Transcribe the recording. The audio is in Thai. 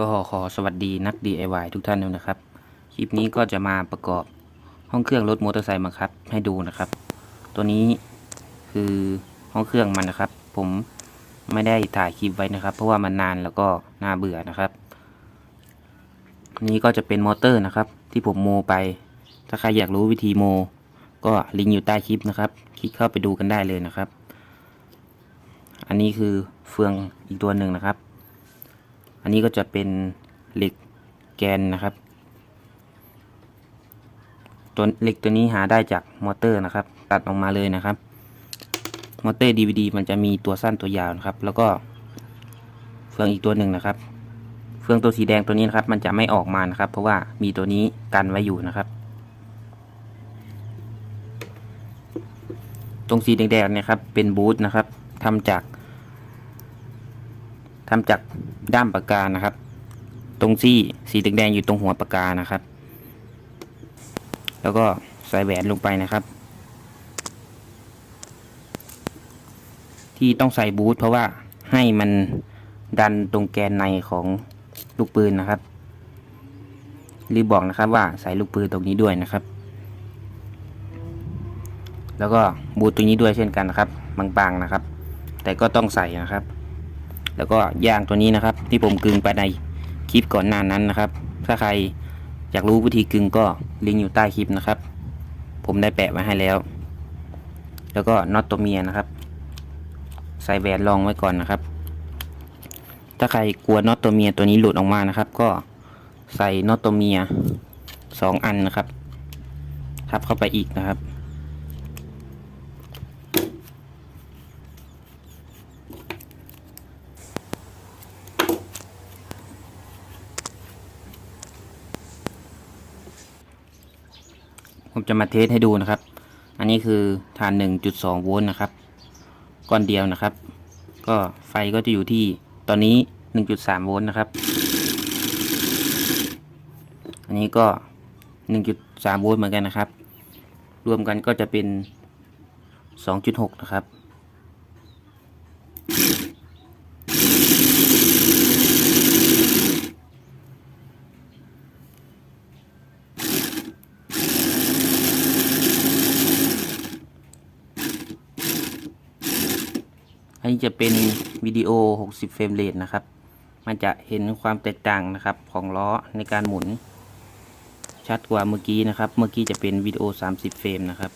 ก็ขอสวัสดีนัก DIY ทุกท่านด้วยนะครับ คลิปนี้ก็จะมาประกอบห้องเครื่องรถมอเตอร์ไซค์บังคับ ให้ดูนะครับ ตัวนี้คือห้องเครื่องมันนะครับ ผมไม่ได้ถ่ายคลิปไว้นะครับ เพราะว่ามันนานแล้วก็น่าเบื่อนะครับ นี่ก็จะเป็นมอเตอร์นะครับ ที่ผมโมไป ถ้าใครอยากรู้วิธีโม ก็ลิงก์อยู่ใต้คลิปนะครับ คลิกเข้าไปดูกันได้เลยนะครับ อันนี้คือเฟืองอีกตัวหนึ่งนะครับ อันนี้ก็จะเป็นเหล็กแกนนะครับ ตัวเหล็กตัวนี้หาได้จากมอเตอร์นะครับ ตัดออกมาเลยนะครับ มอเตอร์ DVD มันจะมีตัวสั้นตัวยาวนะครับ แล้วก็เฟืองอีกตัวหนึ่งนะครับ เฟืองตัวสีแดงตัวนี้นะครับ มันจะไม่ออกมานะครับ เพราะว่ามีตัวนี้กันไว้อยู่นะครับ ตรงสีแดงๆเนี่ยครับ เป็นบูทนะครับทำจาก ทำจากด้ามปากกานะครับ ตรงซี่สีแดงๆอยู่ตรงหัวปากกานะครับ แล้วก็ใส่แหวนลงไปนะครับ ที่ต้องใส่บูทเพราะว่าให้มันดันตรงแกนในของลูกปืนนะครับรีบบอกนะครับว่าใส่ลูกปืนตรงนี้ด้วยนะครับ แล้วก็บูทตรงนี้ด้วยเช่นกันนะครับ บางๆนะครับ แต่ก็ต้องใส่นะครับ แล้วก็ยางตัวนี้นะครับ ที่ผมกึงไปในคลิปก่อนหน้านั้นนะครับ ถ้าใครอยากรู้วิธีกึงก็ลิงก์อยู่ใต้คลิปนะครับ ผมได้แปะไว้ให้แล้ว แล้วก็น็อตตัวเมียนะครับ ใส่แหวนรองไว้ก่อนนะครับ ถ้าใครกลัวน็อตตัวเมียตัวนี้หลุดออกมานะครับ ก็ใส่น็อตตัวเมียสองอันนะครับ ทับเข้าไปอีกนะครับ ผมจะมาเทสให้ดูนะครับ อันนี้คือฐาน 1.2 โวลต์นะครับ ก้อนเดียวนะครับ ก็ไฟก็จะอยู่ที่ตอนนี้ 1.3 โวลต์นะครับ อันนี้ก็ 1.3 โวลต์เหมือนกันนะครับ รวมกันก็จะเป็น 2.6 นะครับ อันนี้จะเป็นวิดีโอ 60 เฟรมเรทนะครับ มันจะเห็นความแตกต่างนะครับ ของล้อในการหมุน ชัดกว่าเมื่อกี้นะครับ เมื่อกี้จะเป็นวิดีโอ 30 เฟรมนะครับ